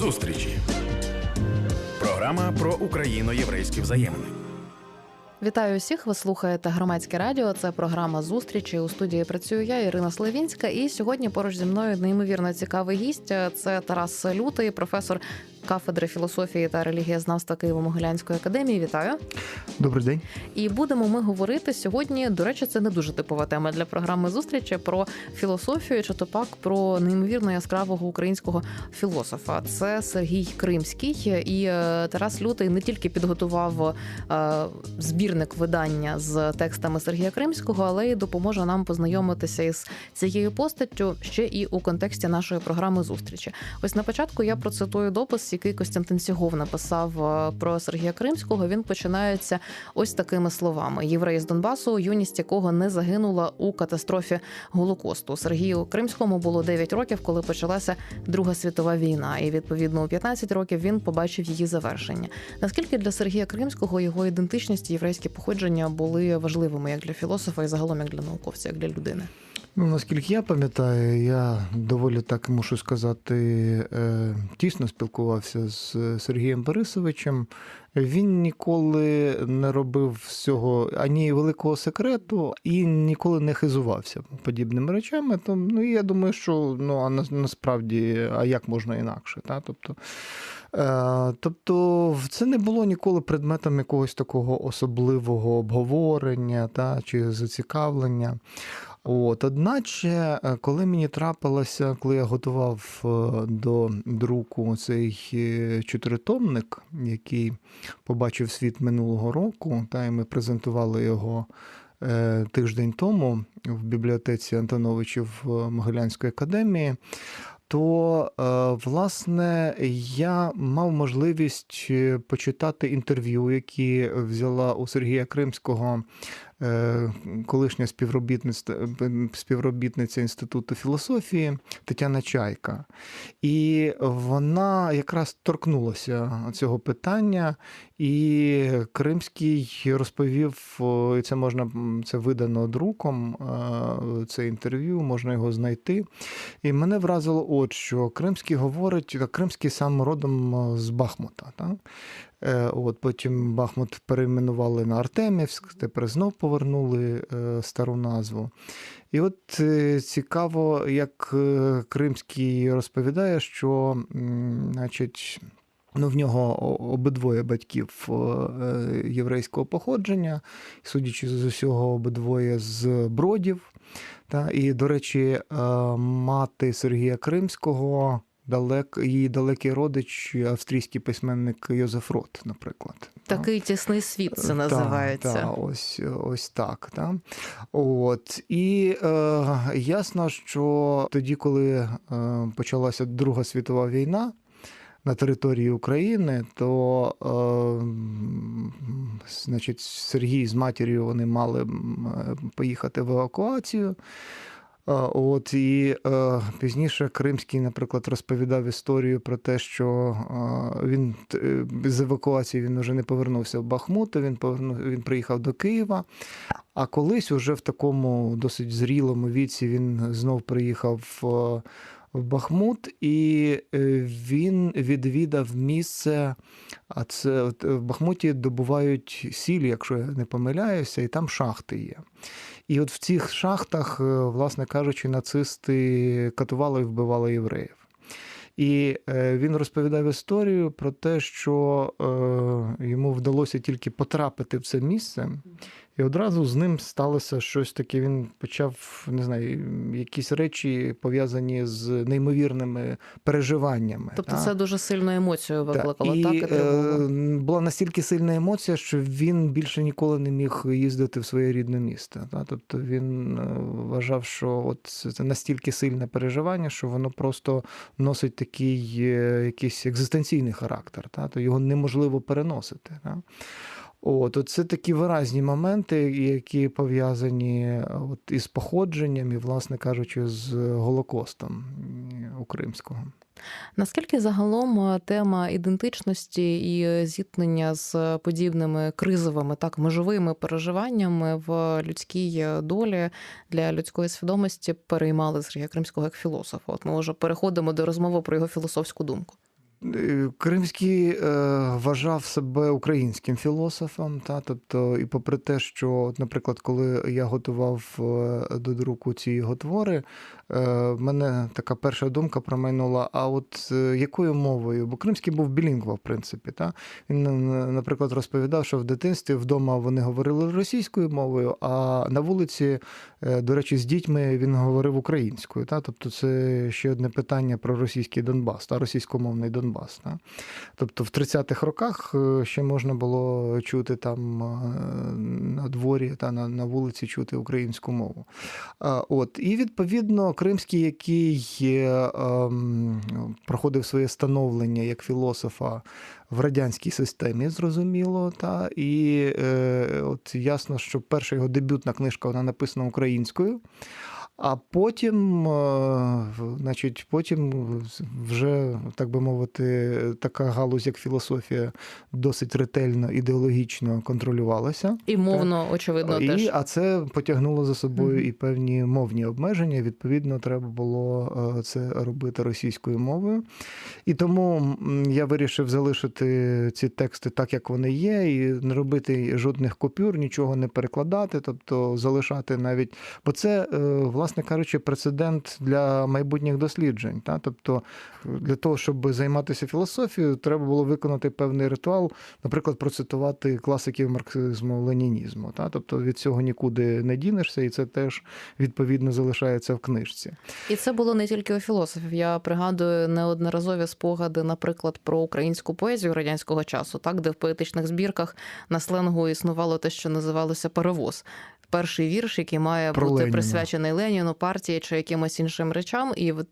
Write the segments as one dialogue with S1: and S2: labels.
S1: Зустрічі. Програма про україно-єврейські взаємини.
S2: Вітаю усіх. Ви слухаєте громадське радіо. Це програма зустрічі. У студії працюю я, Ірина Славінська. І сьогодні поруч зі мною неймовірно цікавий гість. Це Тарас Лютий, професор кафедри філософії та релігієзнавства Києво-Могилянської академії. Вітаю.
S3: Добрий день.
S2: І будемо ми говорити сьогодні. До речі, це не дуже типова тема для програми зустрічі про філософію чи то пак про неймовірно яскравого українського філософа. Це Сергій Кримський і е, Тарас Лютий не тільки підготував е, збірник видання з текстами Сергія Кримського, але й допоможе нам познайомитися із цією постаттю ще і у контексті нашої програми зустрічі. Ось на початку я процитую допис, який Костянтин Сігов написав е, про Сергія Кримського. Він починається ось такими словами: єврей з Донбасу, юність якого не загинула у катастрофі Голокосту. Сергію Кримському було 9 років, коли почалася Друга світова війна, і відповідно у 15 років він побачив її завершення. Наскільки для Сергія Кримського його ідентичність і єврейське походження були важливими як для філософа і загалом як для науковця, як для людини?
S3: Ну, наскільки я пам'ятаю, я доволі так мушу сказати, е, тісно спілкувався з Сергієм Борисовичем. Він ніколи не робив з ані великого секрету і ніколи не хизувався подібними речами. То ну я думаю, що ну а насправді, а як можна інакше? Та? Тобто, е, тобто, це не було ніколи предметом якогось такого особливого обговорення та, чи зацікавлення. От, Одначе, коли мені трапилося, коли я готував до друку цей чотиритомник, який побачив світ минулого року, та і ми презентували його тиждень тому в бібліотеці Антоновичів Могилянської академії. То, власне, я мав можливість почитати інтерв'ю, які взяла у Сергія Кримського колишня співробітниця співробітниця Інституту філософії Тетяна Чайка. І вона якраз торкнулася цього питання, і Кримський розповів, і це можна це видано друком, це інтерв'ю, можна його знайти. І мене вразило, от що Кримський говорить, Кримський сам родом з Бахмута. Так? От Потім Бахмут перейменували на Артемівськ, тепер знов повернули стару назву. І от цікаво, як Кримський розповідає, що значить, ну, в нього обидвоє батьків єврейського походження, судячи з усього, обидвоє з бродів. Та, І, до речі, мати Сергія Кримського далек, її далекий родич, австрійський письменник Йозеф Рот, наприклад.
S2: Такий тісний світ це називається.
S3: Так, та, ось ось так. Та. От. І е, ясно, що тоді, коли е, почалася Друга світова війна. На території України, то е, значить, Сергій з матір'ю вони мали поїхати в евакуацію. От і е, пізніше Кримський, наприклад, розповідав історію про те, що е, він з евакуації він вже не повернувся в Бахмут, він повернув, він приїхав до Києва. А колись, уже в такому досить зрілому віці, він знов приїхав в, в Бахмут, і він відвідав місце. А це в Бахмуті добувають сіль, якщо я не помиляюся, і там шахти є. І от в цих шахтах, власне кажучи, нацисти катували і вбивали євреїв. І він розповідав історію про те, що йому вдалося тільки потрапити в це місце, і одразу з ним сталося щось таке. Він почав не знаю, якісь речі пов'язані з неймовірними переживаннями.
S2: Тобто,
S3: та?
S2: це дуже сильну емоцію викликало.
S3: І,
S2: так, і
S3: е, була настільки сильна емоція, що він більше ніколи не міг їздити в своє рідне місто. Та? Тобто він вважав, що от це настільки сильне переживання, що воно просто носить такий якийсь екзистенційний характер. Та? То його неможливо переносити. Та? От, Це такі виразні моменти, які пов'язані от, із походженням і, власне кажучи, з Голокостом у Кримського.
S2: Наскільки загалом тема ідентичності і зіткнення з подібними кризовими, так межовими переживаннями в людській долі для людської свідомості переймали Сергія Кримського як філософа? От ми вже переходимо до розмови про його філософську думку.
S3: Е, Кримський е, вважав себе українським філософом, та тобто, і попри те, що, наприклад, коли я готував е, до друку ці його твори, е, в мене така перша думка промайнула: а от е, якою мовою? Бо Кримський був білінгва, в принципі. Та? Він, е, наприклад, розповідав, що в дитинстві вдома вони говорили російською мовою, а на вулиці, е, до речі, з дітьми він говорив українською. Та? Тобто, це ще одне питання про російський Донбас, та російськомовний Донбас. Та? Тобто в 30-х роках е, ще можна було чути там е, на дворі та на, на вулиці чути українську мову. От, і відповідно, Кримський, який ем, проходив своє становлення як філософа в радянській системі, зрозуміло, та і е, от ясно, що перша його дебютна книжка вона написана українською. А потім, значить, потім вже, так би мовити, така галузь, як філософія, досить ретельно ідеологічно контролювалася.
S2: І мовно, очевидно,
S3: і,
S2: теж.
S3: А це потягнуло за собою
S2: Мгм.
S3: і певні мовні обмеження. Відповідно, треба було це робити російською мовою. І тому я вирішив залишити ці тексти так, як вони є, і не робити жодних купюр, нічого не перекладати, тобто залишати навіть. Бо це, е, власне кажучи, прецедент для майбутніх досліджень. Та? Тобто, для того, щоб займатися філософією, треба було виконати певний ритуал, наприклад, процитувати класиків марксизму ленінізму. Та? Тобто від цього нікуди не дінешся, і це теж відповідно залишається в книжці.
S2: І це було не тільки у філософів. Я пригадую неодноразові спогади, наприклад, про українську поезію радянського часу, так де в поетичних збірках на сленгу існувало те, що називалося перевоз. Перший вірш, який має
S3: Про
S2: бути
S3: Леніна.
S2: присвячений Леніну, партії чи якимось іншим речам. І от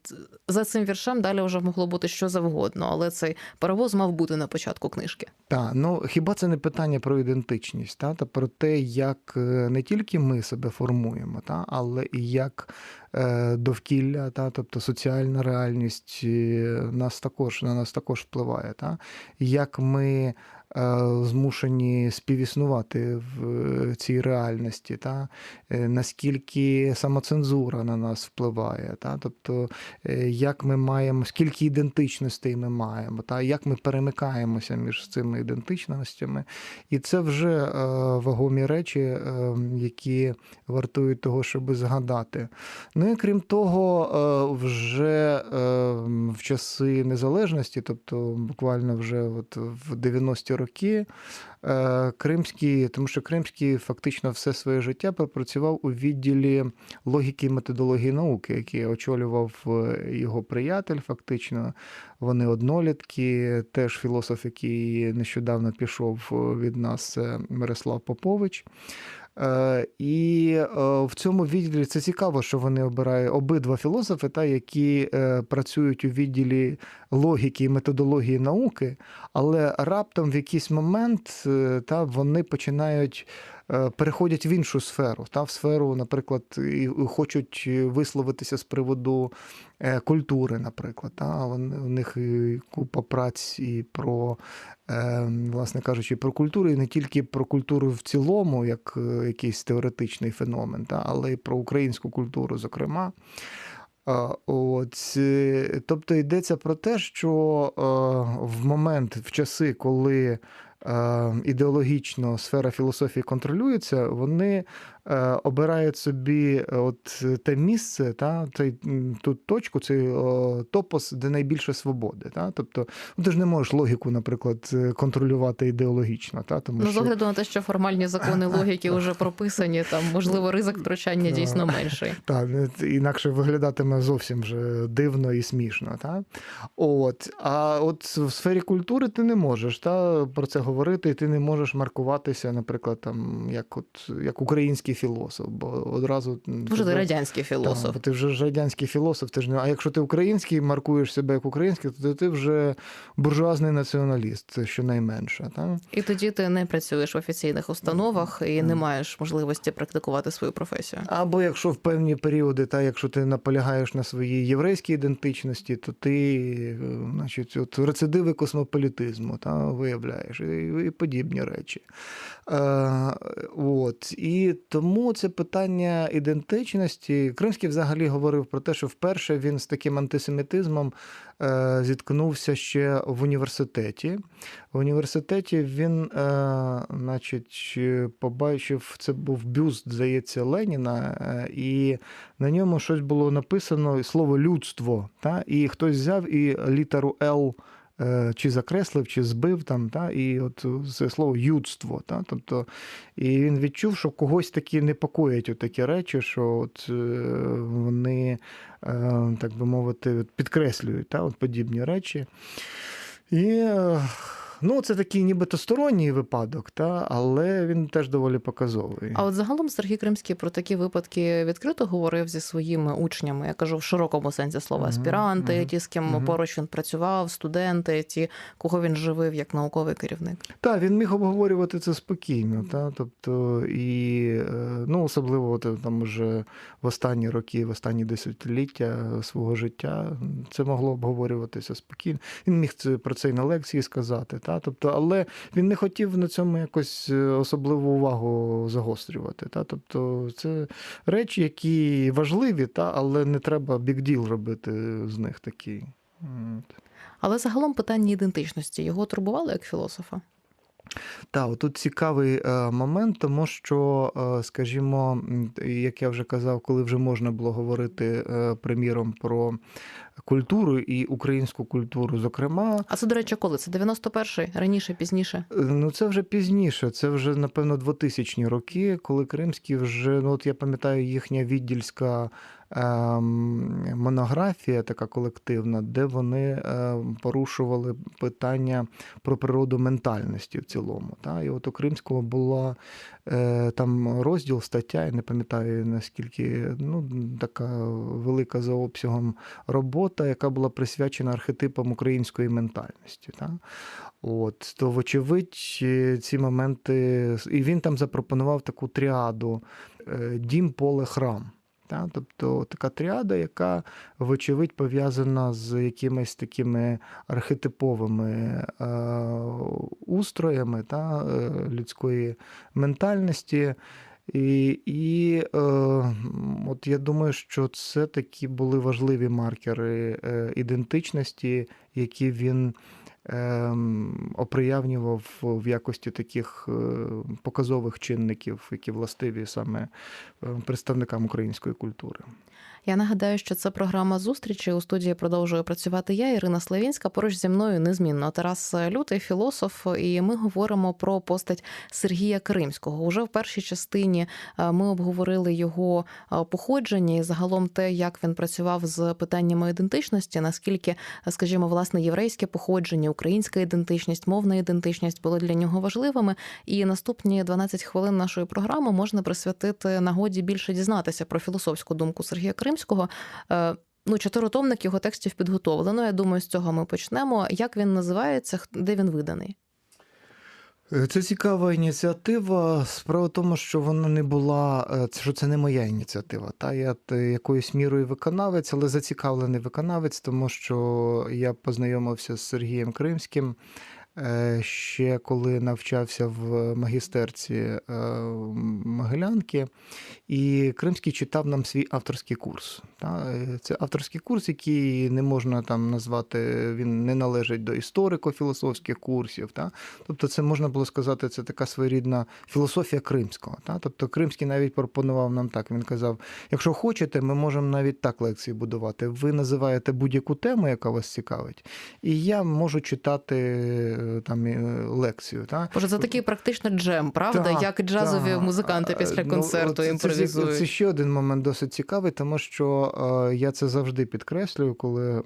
S2: за цим віршем далі вже могло бути що завгодно, але цей перевоз мав бути на початку книжки.
S3: Так, ну хіба це не питання про ідентичність, та, та про те, як е, не тільки ми себе формуємо, та, але і як е, довкілля, та, тобто соціальна реальність е, нас також, на нас також впливає, та, як ми змушені співіснувати в е, цій реальності, та, е, наскільки самоцензура на нас впливає, та, тобто е, як ми маємо, скільки ідентичностей ми маємо, та, як ми перемикаємося між цими ідентичностями. І це вже е, вагомі речі, е, які вартують того, щоб згадати. Ну і крім того, е, вже е, в часи незалежності, тобто буквально вже от в 90-ті роки, е, Кримський, тому що Кримський фактично все своє життя пропрацював у відділі логіки і методології науки, який очолював е, його приятель, фактично. Вони однолітки, теж філософ, який нещодавно пішов е, від нас, Мирослав Попович. І в цьому відділі це цікаво, що вони обирають обидва філософи, та, які працюють у відділі логіки і методології науки, але раптом в якийсь момент е, та, вони починають. е, Переходять в іншу сферу, та в сферу, наприклад, і хочуть висловитися з приводу е, культури, наприклад. Та у них купа праць і про, е, власне кажучи, про культуру, і не тільки про культуру в цілому, як е, якийсь теоретичний феномен, та, але й про українську культуру, зокрема. От, е, тобто йдеться про те, що е, в момент, в часи, коли ідеологічно сфера філософії контролюється, вони е, обирають собі от те місце, та, цей, ту точку, цей топос, де найбільше свободи. Та? Тобто, ну, ти ж не можеш логіку, наприклад, е, контролювати ідеологічно. Та? Тому
S2: Ну, з
S3: що...
S2: огляду на те, що формальні закони логіки вже прописані, там можливо ризик втручання дійсно менший.
S3: Так, інакше виглядатиме зовсім вже дивно і смішно. Та? От. А от в сфері культури ти не можеш та, про це говорити, і ти не можеш маркуватися, наприклад, там, як, от, як український філософ. Бо одразу
S2: Може, ти радянський
S3: Так,
S2: філософ.
S3: бо ти вже ж радянський філософ, ти ж не. А якщо ти український, маркуєш себе як український, то ти вже буржуазний націоналіст, щонайменше. Та?
S2: І тоді ти не працюєш в офіційних установах і не маєш можливості практикувати свою професію.
S3: Або якщо в певні періоди, та якщо ти наполягаєш на своїй єврейській ідентичності, то ти, е, значить, от рецидиви космополітизму та виявляєш. І і, подібні речі. Е, от. І тому це питання ідентичності. Кримський взагалі говорив про те, що вперше він з таким антисемітизмом е, зіткнувся ще в університеті. В університеті він, е, значить, побачив, це був бюст, здається, Леніна, і на ньому щось було написано слово людство. Та? І хтось взяв і літеру Л. е, Чи закреслив, чи збив там, та, і от це слово юдство. Та, тобто, і він відчув, що когось такі непокоять такі речі, що от, е, вони, е, так би мовити, підкреслюють та, от подібні речі. І ну, це такий нібито сторонній випадок, та, але він теж доволі показовий.
S2: А от загалом Сергій Кримський про такі випадки відкрито говорив зі своїми учнями. Я кажу в широкому сенсі слова аспіранти,
S3: мгм,
S2: ті, з ким
S3: мгм.
S2: поруч він працював, студенти, ті, кого він живив як науковий керівник.
S3: Так, він міг обговорювати це спокійно, та? тобто, і е, ну, особливо от, там вже в останні роки, в останні десятиліття свого життя це могло обговорюватися спокійно. Він міг це про це і на лекції сказати, та? Тобто, але він не хотів на цьому якось е, особливу увагу загострювати. Та? Тобто, це речі, які важливі, та? але не треба бікділ робити з них такий.
S2: Але загалом питання ідентичності його турбувало як філософа.
S3: Так, тут цікавий е, момент, тому що, е, скажімо, як я вже казав, коли вже можна було говорити, приміром, про культуру і українську культуру, зокрема,
S2: А це, до речі, коли? Це 91-й, раніше, пізніше.
S3: Е, Ну, це вже пізніше. Це вже, напевно, 2000 роки, коли Кримські вже, ну от я пам'ятаю, їхня віддільська ем, монографія, така колективна, де вони е, порушували питання про природу ментальності в цілому. Та? І от у Кримського була е, там розділ, стаття, я не пам'ятаю наскільки ну, така велика за обсягом робота, яка була присвячена архетипам української ментальності. Та? От, то, вочевидь, е, ці моменти. І він там запропонував таку тріаду е, дім, поле, храм. Та? Тобто така тріада, яка, вочевидь, пов'язана з якимись такими архетиповими е, устроями та, е, людської ментальності. І, і е, от я думаю, що це такі були важливі маркери е, ідентичності, які він е, оприявнював в якості таких е, показових чинників, які властиві саме е, представникам української культури.
S2: Я нагадаю, що це програма зустрічі. У студії продовжує працювати я, Ірина Славінська. Поруч зі мною незмінно Тарас Лютий, філософ. І ми говоримо про постать Сергія Кримського. Уже в першій частині е, ми обговорили його е, походження і загалом те, як він працював з питаннями ідентичності, наскільки, е, скажімо, власне, єврейське походження, українська ідентичність, мовна ідентичність були для нього важливими. І наступні 12 хвилин нашої програми можна присвятити нагоді більше дізнатися про філософську думку Сергія Кримського. Е, Ну, чотиритомник його текстів підготовлено. Я думаю, з цього ми почнемо. Як він називається, де він виданий?
S3: Е, Це цікава ініціатива. Справа в тому, що вона не була, е, що це не моя ініціатива. Та я якоюсь мірою виконавець, але зацікавлений виконавець, тому що я познайомився з Сергієм Кримським ще коли навчався в магістерці е, Могилянки, і Кримський читав нам свій авторський курс. Е, Це авторський курс, який не можна там назвати, він не належить до історико-філософських курсів. Тобто, це можна було сказати, це така своєрідна філософія кримського. Тобто Кримський навіть пропонував нам так. Він казав: якщо хочете, ми можемо навіть так лекції будувати. Ви називаєте будь-яку тему, яка вас цікавить, і я можу читати е, там е, лекцію. Та?
S2: Боже, це такий практично джем, правда?
S3: Та,
S2: Як джазові
S3: та,
S2: музиканти після
S3: Ну,
S2: концерту
S3: ну, це-
S2: імпровізують.
S3: Це, це ще один момент досить цікавий, тому що е, я це завжди підкреслюю, коли е,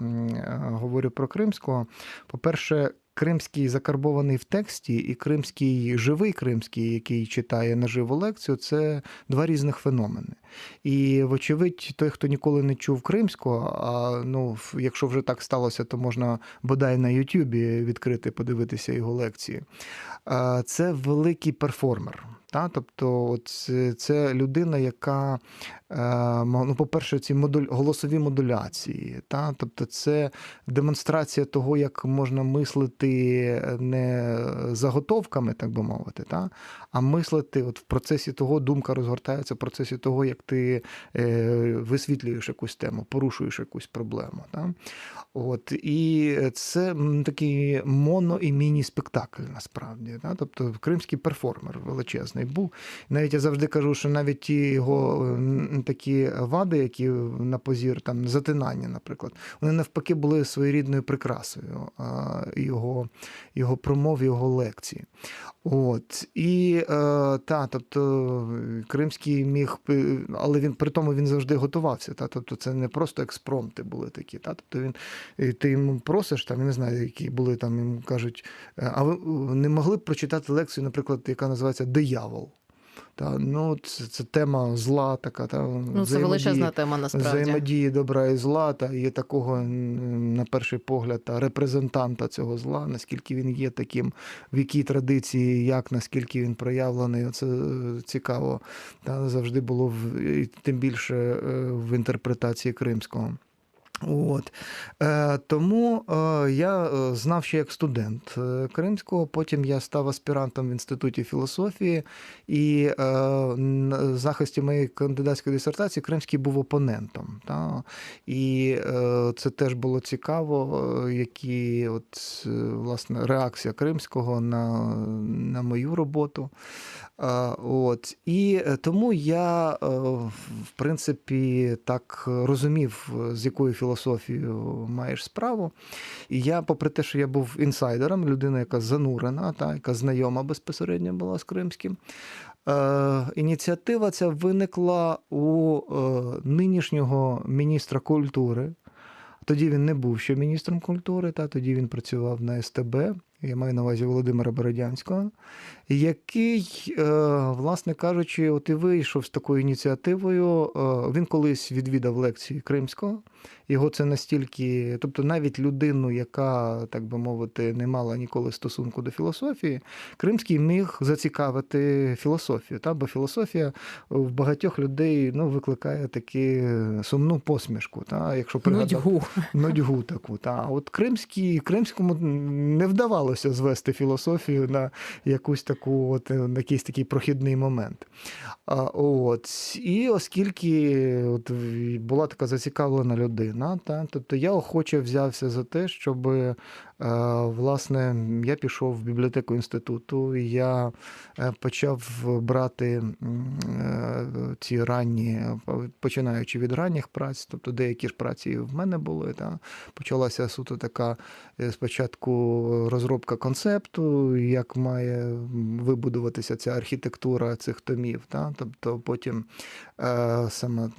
S3: говорю про Кримського. По-перше, Кримський закарбований в тексті, і кримський живий кримський, який читає наживу лекцію, це два різних феномени. І, вочевидь, той, хто ніколи не чув кримського, а ну, якщо вже так сталося, то можна бодай на Ютубі відкрити, подивитися його лекції. Це великий перформер. Та? Тобто, от це- людина, яка, е, ну, по-перше, ці модуль, голосові модуляції. Та? Тобто, це демонстрація того, як можна мислити не заготовками, так би мовити, та? а мислити от в процесі того, думка розгортається в процесі того, як ти е, висвітлюєш якусь тему, порушуєш якусь проблему. Та? От, і це такий моно і міні-спектакль насправді. Та? Тобто кримський перформер величезний був. Навіть я завжди кажу, що навіть ті його такі вади, які на позір, там затинання, наприклад, вони навпаки були своєрідною прикрасою його, його промов, його лекції. От. І е, та, тобто Кримський міг, але він при тому він завжди готувався. Та? Тобто це не просто експромти були такі. Та? Тобто він, ти йому просиш, там, я не знаю, які були там, йому кажуть, «Е, а ви е, не могли б прочитати лекцію, наприклад, яка називається Диявол. Та, ну, це, це тема зла така. Та,
S2: Ну, це величезна тема насправді.
S3: Взаємодії добра і зла, та є такого, на перший погляд, та, репрезентанта цього зла, наскільки він є таким, в якій традиції, як, наскільки він проявлений. Це цікаво. Та, завжди було в, тим більше е, в інтерпретації кримського. От. Е, тому е, я е, знав ще як студент е, кримського, потім я став аспірантом в інституті філософії, і е, на захисті моєї кандидатської дисертації Кримський був опонентом. Та? І е, це теж було цікаво, е, які от, е, власне, реакція Кримського на, на мою роботу. А, От. І е, тому я, е, в принципі, так розумів, з якою філософією маєш справу. І я, попри те, що я був інсайдером, людина, яка занурена, та, яка знайома безпосередньо була з Кримським. Е, ініціатива ця виникла у е, нинішнього міністра культури. Тоді він не був ще міністром культури, та тоді він працював на СТБ. Я маю на увазі Володимира Бородянського, який, е, власне кажучи, от і вийшов з такою ініціативою. Е, Він колись відвідав лекції Кримського. Його це настільки, тобто навіть людину, яка, так би мовити, не мала ніколи стосунку до філософії, Кримський міг зацікавити філософію. Та? Бо філософія в багатьох людей ну, викликає таку сумну посмішку. Та? Якщо пригадати
S2: Нудьгу.
S3: нудьгу таку. Та. От Кримський, Кримському не вдавалося звести філософію на якусь таку, от, на якийсь такий прохідний момент. А, от. І оскільки от, була така зацікавлена людина, та, тобто я охоче взявся за те, щоб власне, я пішов в бібліотеку інституту, і я е, почав брати е, ці ранні, починаючи від ранніх праць, тобто деякі ж праці в мене були. Та, почалася суто така е, спочатку розробка концепту, як має вибудуватися ця архітектура цих томів. Та, тобто потім е, саме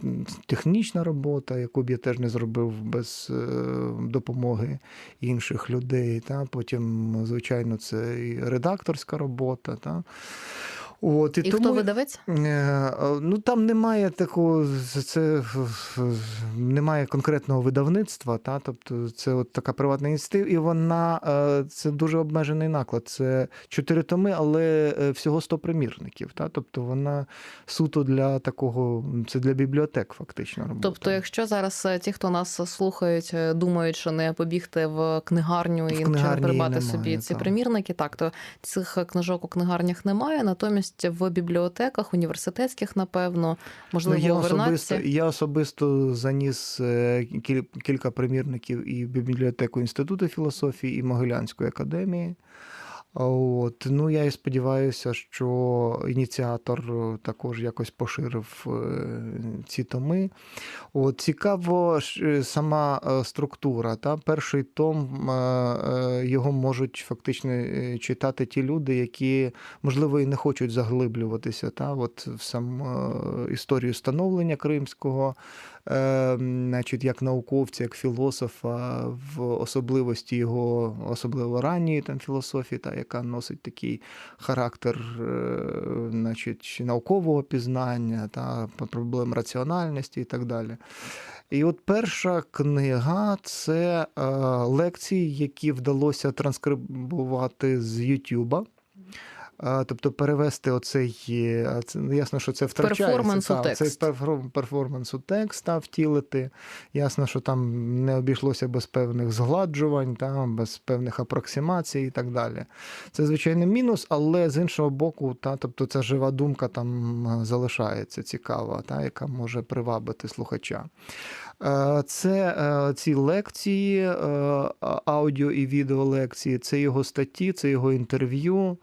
S3: технічна робота, яку б я теж не зробив без е, допомоги інших людей. Та, потім, звичайно, це і редакторська робота. Та. От,
S2: І хто видавець?
S3: Е, Ну там немає такого, це немає конкретного видавництва, та тобто це от така приватна ініціатива, і вона е, це дуже обмежений наклад. Це чотири томи, але е, всього 100 примірників. Та тобто вона суто для такого, це для бібліотек, фактично. Робота.
S2: Тобто, якщо зараз е, ті, хто нас слухають, е, думають, що не побігти в книгарню і не
S3: книгарні
S2: придбати
S3: немає,
S2: собі ці
S3: так.
S2: примірники, так то цих книжок у книгарнях немає. Натомість в бібліотеках, університетських, напевно, можливо,
S3: ну, я особисто, я особисто заніс е, кілька примірників і в бібліотеку Інституту філософії, і Могилянської академії. От, ну, я і сподіваюся, що ініціатор е, також якось поширив е, ці томи. От, цікаво е, сама структура. Та? Перший том його можуть фактично читати ті люди, які, можливо, і не хочуть заглиблюватися та? От, в саму е, історію становлення кримського, значить, як науковця, як філософа, в особливості його особливо ранньої там, філософії, та, яка носить такий характер е, значить, наукового пізнання, та, проблем раціональності і так далі. І от перша книга це е, лекції, які вдалося транскрибувати з Ютуба. Тобто перевести оцей, е, це ну, ясно, що це втрачається.
S2: Перформанс у
S3: та,
S2: текст.
S3: Цей перформанс у текст та, втілити. Ясно, що там не обійшлося без певних згладжувань, та, без певних апроксимацій і так далі. Це, звичайно, мінус, але з іншого боку, та, тобто ця жива думка там залишається цікава, та, яка може привабити слухача. Е, Це е, ці лекції, аудіо і відеолекції, це його статті, це його інтерв'ю,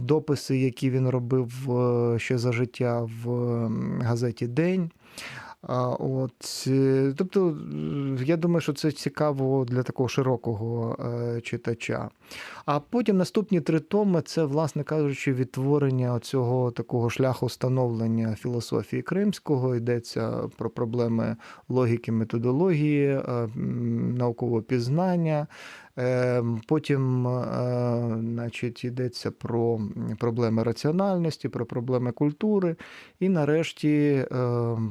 S3: дописи, які він робив е, ще за життя в газеті День. От, е, тобто, е, я думаю, що це цікаво для такого широкого е, читача. А потім наступні три томи це, власне кажучи, відтворення цього такого шляху становлення філософії кримського. Йдеться про проблеми логіки, методології, е, наукового пізнання. Е, Потім, е, значить, йдеться про проблеми раціональності, про проблеми культури, і нарешті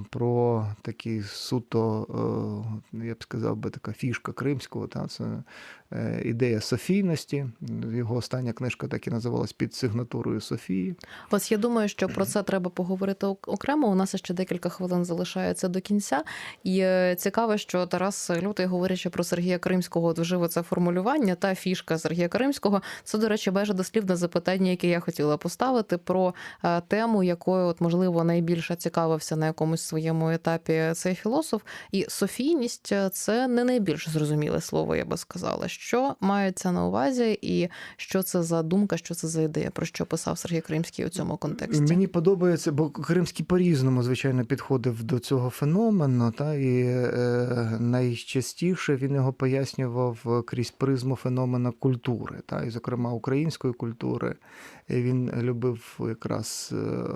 S3: про такі суто, я б сказав би, така фішка кримського, та, ідея Софійності. Його остання книжка так і називалась під сигнатурою Софії.
S2: Ось я думаю, що про це треба поговорити окремо. У нас ще декілька хвилин залишається до кінця. І е, цікаво, що Тарас Лютий, говорячи про Сергія Кримського, от це формулювання та фішка Сергія Кримського. Це, до речі, майже дослівне запитання, яке я хотіла поставити про е, тему, якою, от можливо, найбільше цікавився на якомусь своєму етапі цей філософ. І софійність е, це не найбільш зрозуміле слово, я би сказала. Що мається на увазі, і що це за думка, що це за ідея, про що писав Сергій Кримський у цьому контексті?
S3: Мені подобається, бо Кримський по-різному, звичайно, підходив до цього феномену, та, і е, найчастіше він його пояснював крізь призму феномена культури, та, і, зокрема, української культури. Він любив якраз е,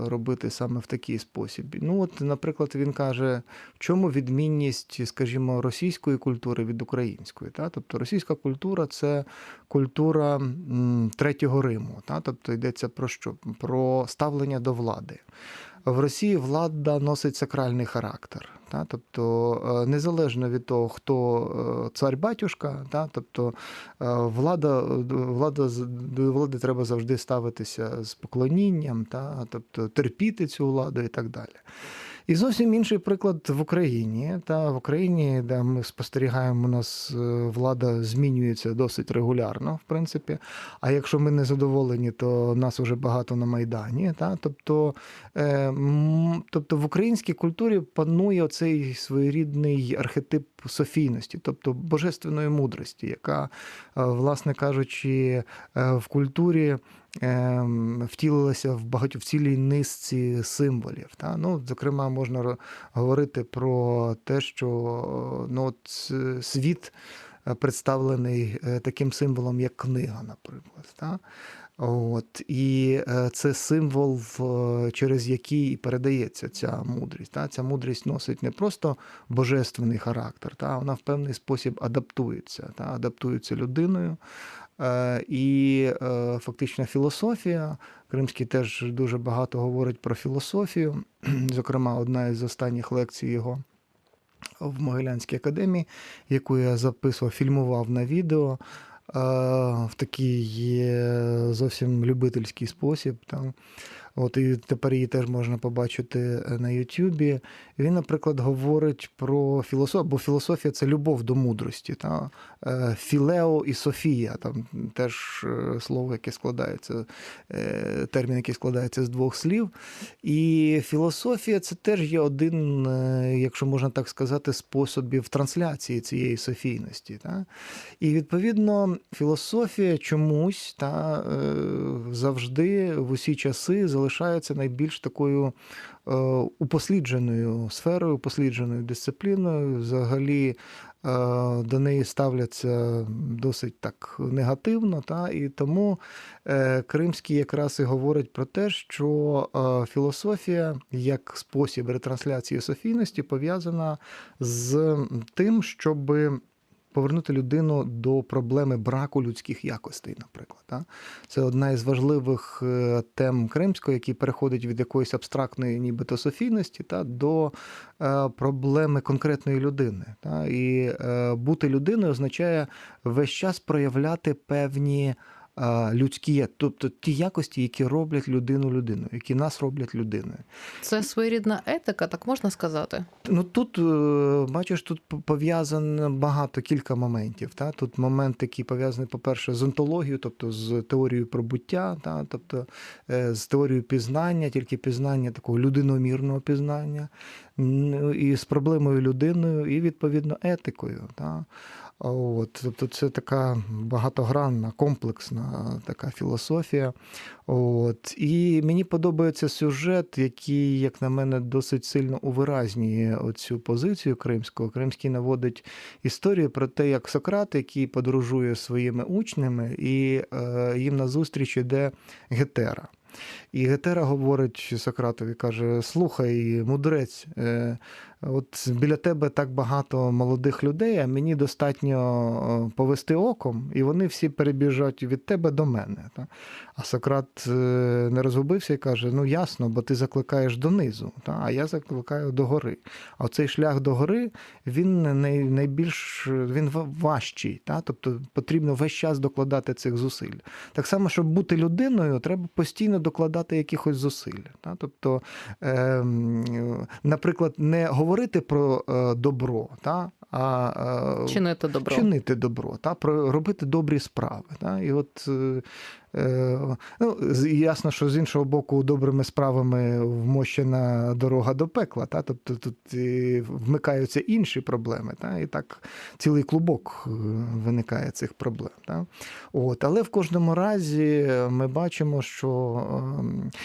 S3: робити саме в такий спосіб. Ну, от, наприклад, він каже, в чому відмінність, скажімо, російської культури від української. Та? Тобто російська культура це культура третього Риму. Та? Тобто йдеться про що? Про ставлення до влади. В Росії влада носить сакральний характер. Та? Тобто, е, незалежно від того, хто е, цар-батюшка, та? тобто е, влада, влада, до влади треба завжди ставитися з поклонінням, та? тобто терпіти цю владу і так далі. І зовсім інший приклад в Україні. Та в Україні, де ми спостерігаємо, у нас е, влада змінюється досить регулярно, в принципі. А якщо ми не задоволені, то нас вже багато на Майдані. Та? Тобто, е, тобто в українській культурі панує оцей своєрідний архетип софійності, тобто божественної мудрості, яка, е, власне кажучи, е, в культурі ем, втілилася в багатьох в цілій низці символів. Та? Ну, зокрема, можна говорити про те, що ну, от, світ е, представлений таким символом, як книга, наприклад. Та? От, і е, це символ, через який передається ця мудрість. Та? Ця мудрість носить не просто божественний характер, та? вона в певний спосіб адаптується, та? адаптується людиною. Е, І е, фактично філософія. Кримський теж дуже багато говорить про філософію. Зокрема, одна із останніх лекцій його в Могилянській академії, яку я записував, фільмував на відео. В такий є зовсім любительський спосіб. Там. От і тепер її теж можна побачити е, на Ютубі. Він, наприклад, говорить про філософію, бо філософія це любов до мудрості. Та? Е, Філео і Софія, там теж е, слово, яке складається, термін, який складається з двох слів. І філософія це теж є один, якщо можна так сказати, способів трансляції цієї софійності. Та? І відповідно філософія чомусь та, завжди в усі часи залишається найбільш такою е, упослідженою сферою, упослідженою дисципліною. Взагалі е, до неї ставляться досить так негативно. Та? І тому е, Кримський якраз і говорить про те, що філософія як спосіб ретрансляції софійності пов'язана з тим, щоби повернути людину до проблеми браку людських якостей, наприклад. та. Це одна із важливих е, тем Кримської, який переходить від якоїсь абстрактної, нібито софійності, та, до е, проблеми конкретної людини. Та. І е, бути людиною означає весь час проявляти певні людські, тобто ті якості, які роблять людину людиною, які нас роблять людиною.
S2: Це своєрідна етика, так можна сказати.
S3: Ну тут е, бачиш, тут пов'язано багато кілька моментів. Та? Тут момент, який пов'язаний, по-перше, з онтологією, тобто з теорією про буття, та? тобто е, з теорією пізнання, тільки пізнання такого людиномірного пізнання, і з проблемою людиною, і відповідно етикою. Та? От, тобто це така багатогранна, комплексна така філософія. От. І мені подобається сюжет, який, як на мене, досить сильно увиразнює оцю позицію кримського. Кримський наводить історію про те, як Сократ, який подорожує своїми учнями, і е, їм назустріч іде Гетера. І Гетера говорить Сократові, каже: Слухай, мудрець, е, от біля тебе так багато молодих людей, а мені достатньо е, повести оком, і вони всі перебіжать від тебе до мене. А Сократ е, не розгубився і каже: Ну ясно, бо ти закликаєш донизу, а я закликаю догори. А цей шлях догори він найбільш він важчий. Тобто потрібно весь час докладати цих зусиль. Так само, щоб бути людиною, треба постійно докладати якихось зусиль. Тобто, ем, наприклад, не говорити про е, добро, та? А е,
S2: Чинити добро.
S3: чинити добро, та? про робити добрі справи. Та? І от е, е, ну, ясно, що з іншого боку, добрими справами вмощена дорога до пекла. Та? Тобто тут і вмикаються інші проблеми. Та? І так цілий клубок е, виникає цих проблем. Та? От, але в кожному разі ми бачимо, що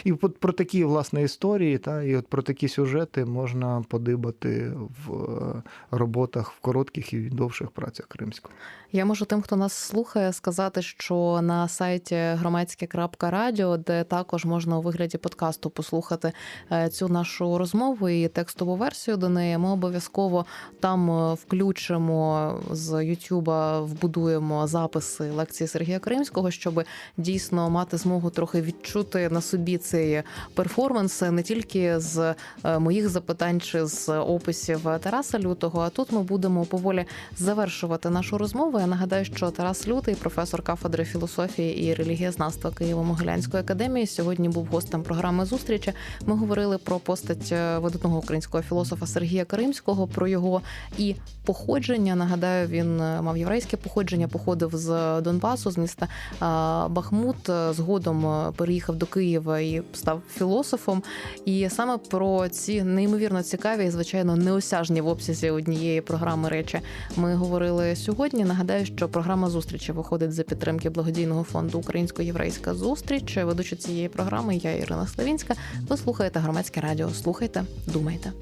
S3: і про такі власне історії, та, і от про такі сюжети можна подибати в е, роботах в коротких і довших працях кримського.
S2: Я можу тим, хто нас слухає, сказати, що на сайті громадське.радіо, де також можна у вигляді подкасту послухати е, цю нашу розмову і текстову версію до неї, ми обов'язково там е, включимо з Ютуба, вбудуємо записи лекції Сергія Кримського, щоб дійсно мати змогу трохи відчути на собі цей перформанс не тільки з е, моїх запитань чи з описів Тараса Лютого. А тут ми будемо поволі завершувати нашу розмову. Я нагадаю, що Тарас Лютий, професор кафедри філософії і релігієзнавства Києво-Могилянської академії, сьогодні був гостем програми зустрічі. Ми говорили про постать е, видатного українського філософа Сергія Каримського, про його і походження. Нагадаю, він е, мав єврейське походження, походив з Донбасу, з міста е, Бахмут. Згодом переїхав до Києва і став філософом. І саме про ці неймовірно цікаві і звичайно неосяжні в обсязі однієї програми речі ми говорили сьогодні. Нагадаю, що програма зустрічі виходить за підтримки благодійного фонду Українсько-єврейська зустріч. Ведуча цієї програми я Ірина Славінська. Ви слухаєте громадське радіо. Слухайте, думайте.